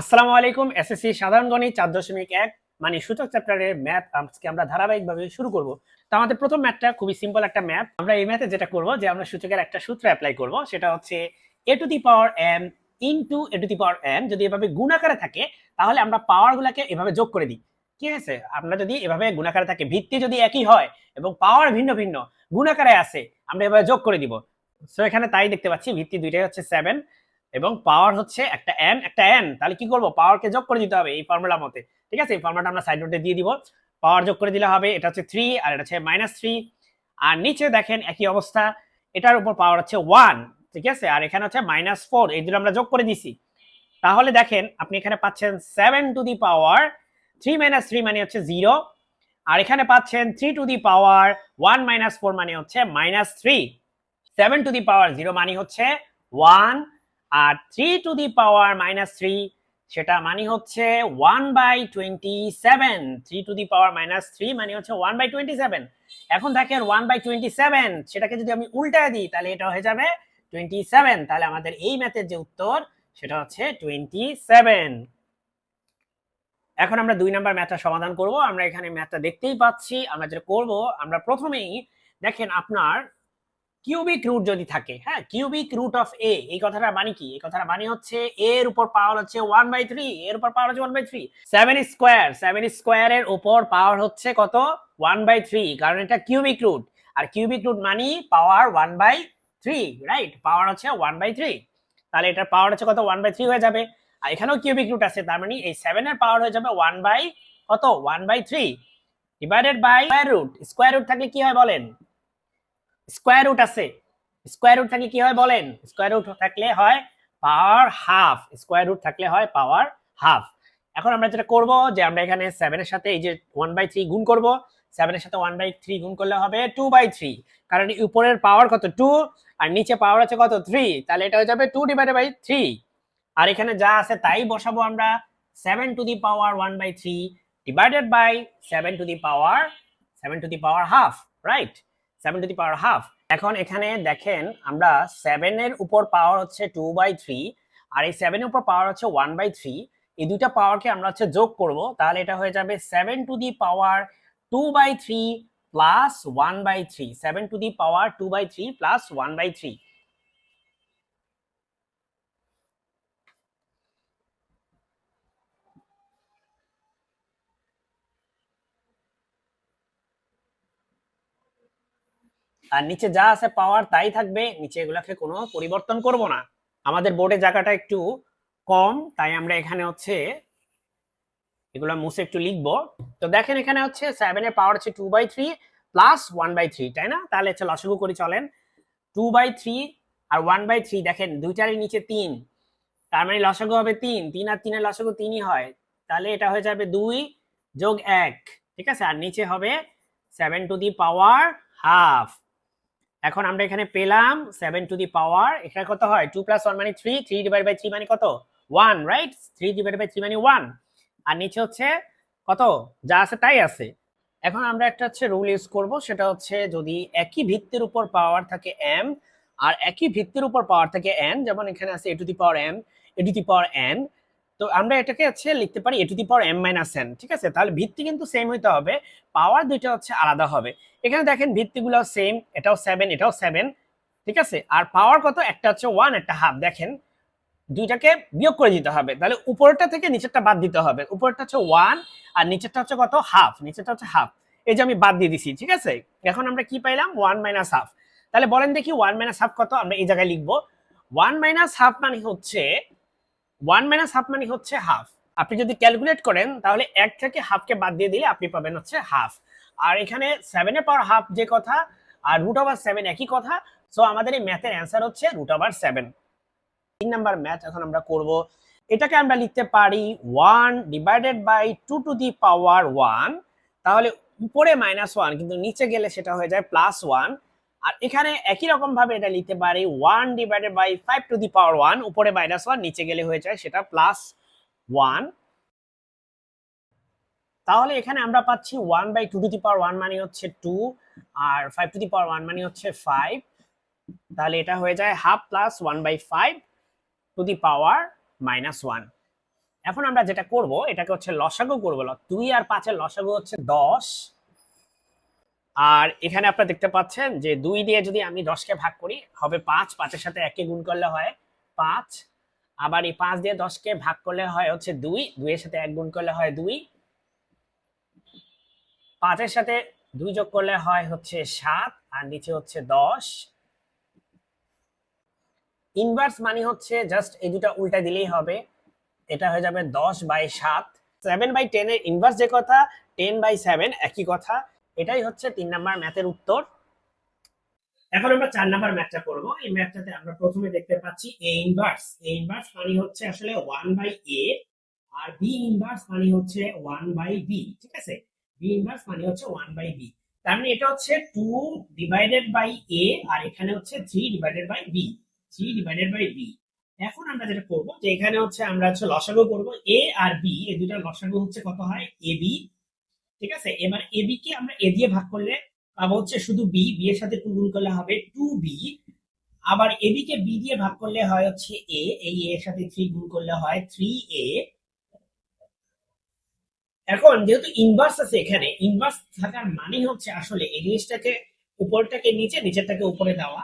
আসসালামু আলাইকুম এসএসসি সাধারণ গণিত চার দশমিক এক মানে সূচক চ্যাপ্টারের ম্যাথ আজকে আমরা ধারাবাহিকভাবে শুরু করব। তো আমাদের প্রথম ম্যাথটা খুবই সিম্পল একটা ম্যাথ আমরা এই ম্যাথে যেটা করব যে আমরা সূচকের একটা সূত্র অ্যাপ্লাই করব, সেটা হচ্ছে A to the power M into A to the power N যদি এভাবে গুণাকারে থাকে, তাহলে আমরা পাওয়ারগুলোকে এভাবে যোগ করে দিই। ঠিক আছে? আমরা যদি এভাবে গুণাকারে থাকে, ভিত্তি যদি একই হয় এবং পাওয়ার ভিন্ন ভিন্ন, গুণাকারে আছে, আমরা এভাবে যোগ করে দিব। সো এখানে তাই দেখতে পাচ্ছি, ভিত্তি দুইটাই হচ্ছে সেভেন এবং পাওয়ার হচ্ছে একটা এন একটা এন তাহলে কি করব? পাওয়ারকে যোগ করে দিতে হবে এই ফর্মুলা মতে ঠিক আছে? এই ফর্মুলাটা আমরা সাইড নোটে দিয়ে দিব। পাওয়ার যোগ করে দিলে হবে, এটা হচ্ছে থ্রি আর এটা হচ্ছে মাইনাস থ্রি আর নিচে দেখেন একই অবস্থা, এটার উপর পাওয়ার হচ্ছে ওয়ান ঠিক আছে? আর এখানে হচ্ছে মাইনাস ফোর এই দুটো আমরা যোগ করে দিছি। তাহলে দেখেন, আপনি এখানে পাচ্ছেন seven to the power three minus three মানে হচ্ছে জিরো আর এখানে পাচ্ছেন three to the power one minus four মানে হচ্ছে minus three seven to the power zero মানে হচ্ছে one R three to the power minus three সেটা মানে হচ্ছে one by twenty seven three to the power minus three মানে হচ্ছে one by twenty seven এখন দেখেন ওয়ান বাই টোয়েন্টি সেভেন সেটাকে যদি আমি উল্টায় দিই, তাহলে এটা হয়ে যাবে টোয়েন্টি সেভেন তাহলে আমাদের এই ম্যাথের যে উত্তর, সেটা হচ্ছে টোয়েন্টি সেভেন এখন আমরা দুই নাম্বার ম্যাথটা সমাধান করব। আমরা এখানে ম্যাথটা দেখতেই পাচ্ছি। আমরা যেটা করব, আমরা প্রথমেই দেখেন আপনার কিউবিক রুট যদি থাকে হ্যাঁ? কিউবিক রুট অফ এ এই কথাটা মানে কি? এই কথাটা মানে হচ্ছে a এর উপর পাওয়ার হচ্ছে ওয়ান বাই থ্রি এর উপর পাওয়ার হচ্ছে one by three seven square seven square এর উপর পাওয়ার হচ্ছে কত? ওয়ান বাই থ্রি কারণ এটা কিউবিক রুট আর কিউবিক রুট মানে power one by three right power হচ্ছে ওয়ান বাই থ্রি তাহলে এটার পাওয়ার হচ্ছে কত? ওয়ান বাই থ্রি হয়ে যাবে, আর এখানেও কিউবিক রুট আছে, তার মানে এই সেভেনের পাওয়ার হয়ে যাবে ওয়ান বাই কত? One by three divided by square root square root থাকলে কি হয় বলেন? স্কোয়ার রুট আছে। স্কোয়ার রুট থাকলে কি হয় বলেন? স্কোয়ার রুট থাকলে হয় পাওয়ার হাফ স্কোয়ার রুট থাকলে হয় পাওয়ার হাফ এখন আমরা যেটা করব, যে আমরা এখানে সেভেনের সাথে এই যে ওয়ান বাই থ্রি গুণ করব। সেভেনের সাথে ওয়ান বাই থ্রি গুণ করলে হবে টু বাই থ্রি কারণ উপরের পাওয়ার কত? টু আর নিচে পাওয়ার আছে কত? থ্রি তাহলে এটা হয়ে যাবে টু ডিভাইডেড বাই থ্রি আর এখানে যা আছে তাই বসাবো আমরা। Seven to the power one by three divided by seven to the power seven to the power half right seven to the power half এখন এখানে দেখেন আমরা সেভেনের উপর পাওয়ার হচ্ছে টু বাই থ্রি আর এই সেভেনের উপর পাওয়ার হচ্ছে ওয়ান বাই থ্রি এই দুইটা পাওয়ারকে আমরা হচ্ছে যোগ করব, তাহলে এটা হয়ে যাবে seven to the power two by three plus one by three seven to the power two by three plus one by three আর নিচে যা আছে পাওয়ার তাই থাকবে, নিচে এগুলাকে কোনো পরিবর্তন করব না। আমাদের বোর্ডে জায়গাটা একটু কম, তাই আমরা এখানে হচ্ছে এগুলো মুছে একটু লিখব। তো দেখেন এখানে হচ্ছে সেভেন এর পাওয়ার হচ্ছে two by three plus one by three তাই না? তাহলে হচ্ছে লসগু করি চলেন। টু বাই থ্রি আর ওয়ান বাই থ্রি দেখেন দুইটারই নিচে তিন। তার মানে লসগু হবে তিন তিন আর তিনের লসগু তিনই হয়। তাহলে এটা হয়ে যাবে দুই যোগ এক, ঠিক আছে? আর নিচে হবে seven to the power half এখন আমরা এখানে পেলাম সেভেন টু দি পাওয়ার এখানে কত হয়? টু প্লাস ওয়ান মানে three three divide by three মানে কত? One right three divide by three মানে ওয়ান আর নিচে হচ্ছে কত? যা আছে তাই আছে। এখন আমরা একটা হচ্ছে রুল ইউজ করব, সেটা হচ্ছে যদি একই ভিত্তির উপর পাওয়ার থাকে এম আর একই ভিত্তির উপর পাওয়ার থাকে এন যেমন এখানে আছে A to the power M A to the power N তো আমরা এটাকে হচ্ছে লিখতে পারি A to the power M minus N ঠিক আছে? তাহলে ভিত্তি কিন্তু সেম হইতে হবে পাওয়ার দুইটা হচ্ছে আলাদা হবে। এখানে দেখেন ভিত্তিগুলো সেম এটাও সেভেন এটাও সেভেন ঠিক আছে? আর পাওয়ার কত? একটা হচ্ছে ওয়ান একটা হাফ দেখেন, দুইটাকে বিয়োগ করে দিতে হবে। তাহলে উপরটা থেকে নিচেরটা বাদ দিতে হবে। উপরটা হচ্ছে ওয়ান আর নিচেরটা হচ্ছে কত? হাফ নিচেরটা হচ্ছে হাফ এই যে আমি বাদ দিয়ে দিছি, ঠিক আছে? এখন আমরা কি পাইলাম? ওয়ান মাইনাস হাফ তাহলে বলেন দেখি ওয়ান মাইনাস হাফ কত? আমরা এই জায়গায় লিখব। ওয়ান মাইনাস হাফ মানে হচ্ছে ওয়ান মাইনাস হাফ মানে হচ্ছে হাফ আপনি যদি ক্যালকুলেট করেন, তাহলে এক থেকে হাফকে বাদ দিয়ে দিলে আপনি পাবেন হচ্ছে হাফ আর এখানে সেভেনের পাওয়ার হাফ যে কথা, আর রুট ওভার সেভেন একই কথা সো আমাদের এই ম্যাথের অ্যান্সার হচ্ছে রুট ওভার সেভেন তিন নাম্বার ম্যাথ এখন আমরা করব। এটাকে আমরা লিখতে পারি one divided by two to the power one তাহলে উপরে মাইনাস ওয়ান কিন্তু নিচে গেলে সেটা হয়ে যায় প্লাস ওয়ান আর এখানে একই রকম ভাবে এটা লিখতে পারি one divided by five to the power one উপরে মাইনাস ওয়ান নিচে গেলে হয়ে যায় সেটা প্লাস ওয়ান তাহলে এখানে আমরা পাচ্ছি one by two to the power one মানে হচ্ছে two R five to the power one মানে হচ্ছে ফাইভ তাহলে এটা হয়ে যায় half plus one by five to the power minus one এখন আমরা যেটা করব, এটাকে হচ্ছে লসাগু করব। দুই আর পাঁচের লসাগু হচ্ছে দশ। আর এখানে আপনারা দেখতে পাচ্ছেন যে দুই দিয়ে যদি আমি দশকে ভাগ করি, হবে পাঁচ, পাঁচের সাথে একে গুণ করলে হয় পাঁচ। আবার এই পাঁচ দিয়ে দশকে ভাগ করলে হয় হচ্ছে দুই, দুইয়ের সাথে এক গুণ করলে হয় দুই। পাঁচের সাথে দুই যোগ করলে হয় হচ্ছে সাত, আর নিচে হচ্ছে দশ। ইনভার্স মানে হচ্ছে জাস্ট এই দুটা উল্টা দিলেই হবে। এটা হয়ে যাবে দশ বাই সাত। সেভেন বাই টেনের ইনভার্স যে কথা, টেন বাই সেভেন একই কথা। এটাই হচ্ছে তিন নাম্বার ম্যাথের উত্তর। এখন আমরা চার নাম্বার ম্যাথটা করব। এই ম্যাথটাতে আমরা প্রথমে দেখতে পাচ্ছি এ ইনভার্স এ ইনভার্স মানে হচ্ছে আসলে ওয়ান বাই এ আর বি ইনভার্স মানে হচ্ছে ওয়ান বাই বি ঠিক আছে? বি ইনভার্স মানে হচ্ছে ওয়ান বাই বি তার মানে এটা হচ্ছে টু ডিভাইডেড বাই এ আর এখানে হচ্ছে three divided by B three divided by B এখন আমরা যেটা করব যে এখানে হচ্ছে আমরা হচ্ছে লসাগু করব এ আর বি এই দুটা লসাগু হচ্ছে কত হয়? এ বি ঠিক আছে? এবার এ বি কে আমরা এ দিয়ে ভাগ করলে পাবো হচ্ছে শুধু বি বি এর সাথে টু গুণ করলে হবে টু বি আবার এ বি কে বি দিয়ে ভাগ করলে হয় হচ্ছে এ এই এর সাথে থ্রি গুণ করলে হয় থ্রি এ এখন যেহেতু ইনভার্স আছে এখানে ইনভার্স থাকার মানে হচ্ছে আসলে এই জিনিসটাকে উপরটাকে নিচে, নিচেরটাকে উপরে দেওয়া।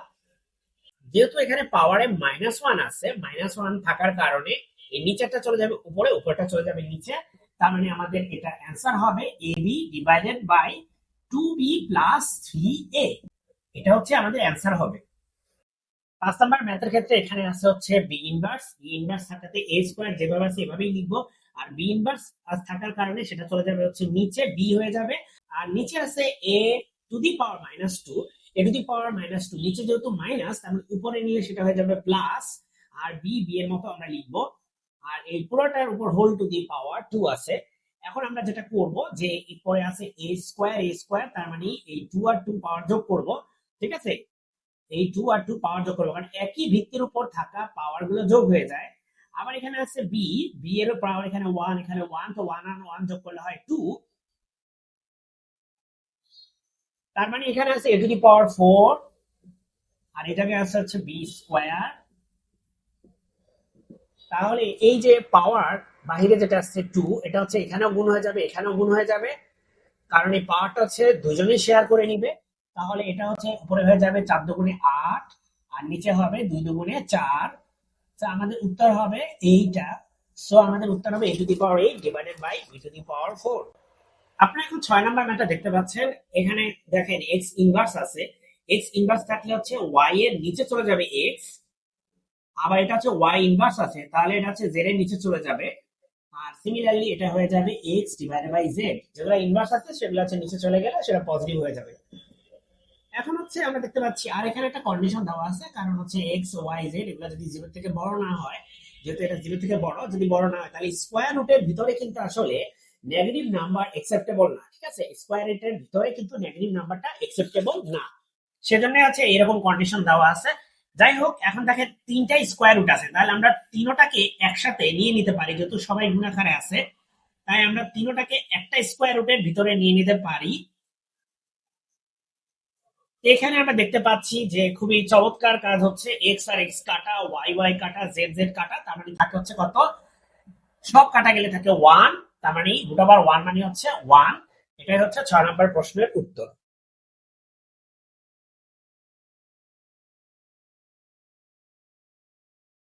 যেহেতু এখানে পাওয়ারে মাইনাস ওয়ান আছে মাইনাস ওয়ান থাকার কারণে এই নিচেরটা চলে যাবে উপরে, উপরটা চলে যাবে নিচে। তার মানে আমাদের এটা অ্যান্সার হবে A B divided by two B plus three A এটা হচ্ছে আমাদের অ্যান্সার হবে। পাঁচ নাম্বার ম্যাথের ক্ষেত্রে এখানে আছে হচ্ছে বি ইনভার্স বি ইনভার্স থাকাতে এ স্কোয়ার যেভাবে আছে এভাবেই লিখব। আর বি ইনভার্স থাকার কারণে সেটা চলে যাবে হচ্ছে নিচে বি হয়ে যাবে। আর নিচে আছে A to the power minus two A to the power minus two নিচে যেহেতু মাইনাস মানে উপরে নিলে সেটা হয়ে যাবে প্লাস আর বি বি এর মতো আমরা লিখব। আর এই পুরোটার উপর whole to the power two আছে। এখন আমরা যেটা করব যে পরে আছে এ স্কোয়ার এ স্কোয়ার তার মানে এই টু আর টু পাওয়ার যোগ করব, ঠিক আছে? এই টু আর টু পাওয়ার যোগ করব, কারণ একই ভিত্তির উপর থাকা পাওয়ারগুলো যোগ হয়ে যায়। আবার এখানে আছে বি বি এর পাওয়ার এখানে ওয়ান এখানে ওয়ান তো ওয়ান আর ওয়ান যোগ করলে হয় টু তার মানে এখানে আছে এ টু দি পাওয়ার ফোর আর এটাকে আছে হচ্ছে বি স্কোয়ার তাহলে এই যে পাওয়ার বাহিরে যেটা আসছে টু এটা হচ্ছে এখানেও গুণ হয়ে যাবে, এখানেও গুণ হয়ে যাবে। কারণ এই পাওয়ারটা হচ্ছে দুজনেই শেয়ার করে নিবে। তাহলে এটা হচ্ছে উপরে হয়ে যাবে চার দুগুণে আট, আর নিচে হবে দুই দুগুণে চার। আমাদের উত্তর হবে এইটা। সো আমাদের উত্তর হবে A to the power eight divided by B to the power four আপনি এখন ছয় নাম্বার ম্যাথটা দেখতে পাচ্ছেন। এখানে দেখেন এক্স ইনভার্স আছে। এক্স ইনভার্স থাকলে হচ্ছে ওয়াই এর নিচে চলে যাবে এক্স আবার এটা হচ্ছে ওয়াই ইনভার্স আছে, তাহলে এটা হচ্ছে জেড এর নিচে চলে যাবে। আর সিমিলারলি এটা হয়ে যাবে এক্স ডিভাইডেড বাই জেড যেগুলো ইনভার্স আছে, সেগুলো হচ্ছে নিচে চলে গেলে সেটা পজিটিভ হয়ে যাবে। এখন হচ্ছে আমরা দেখতে পাচ্ছি, আর এখানে একটা কন্ডিশন দেওয়া আছে, কারণ হচ্ছে এক্স ওয়াই জেড এগুলো যদি জিরো থেকে বড় না হয়, যেহেতু এটা জিরো থেকে বড়, যদি বড় না হয়, তাহলে স্কোয়ার রুটের ভিতরে কিন্তু আসলে নেগেটিভ নাম্বার একসেপ্টেবল না, ঠিক আছে? স্কোয়ার রুটের ভিতরে কিন্তু নেগেটিভ নাম্বারটা একসেপ্টেবল না। সেজন্য আছে এরকম কন্ডিশন দেওয়া আছে। যাই হোক এখন দেখেন তিনটাই স্কোয়ার রুট আছে। তাহলে আমরা তিনোটাকে একসাথে নিয়ে নিতে পারি, যেহেতু সবাই গুণাকারে আছে। তাই আমরা তিনোটাকে একটা স্কোয়ার রুটের ভিতরে নিয়ে নিতে পারি। এখানে আমরা দেখতে পাচ্ছি যে খুবই চমৎকার কাজ হচ্ছে এক্স আর এক্স কাটা ওয়াই ওয়াই কাটা জেড জেড কাটা, তার মানে থাকে হচ্ছে কত? সব কাটা গেলে থাকে ওয়ান তার মানে রুট ওভার ওয়ান মানে হচ্ছে ওয়ান এটাই হচ্ছে ছয় নম্বর প্রশ্নের উত্তর।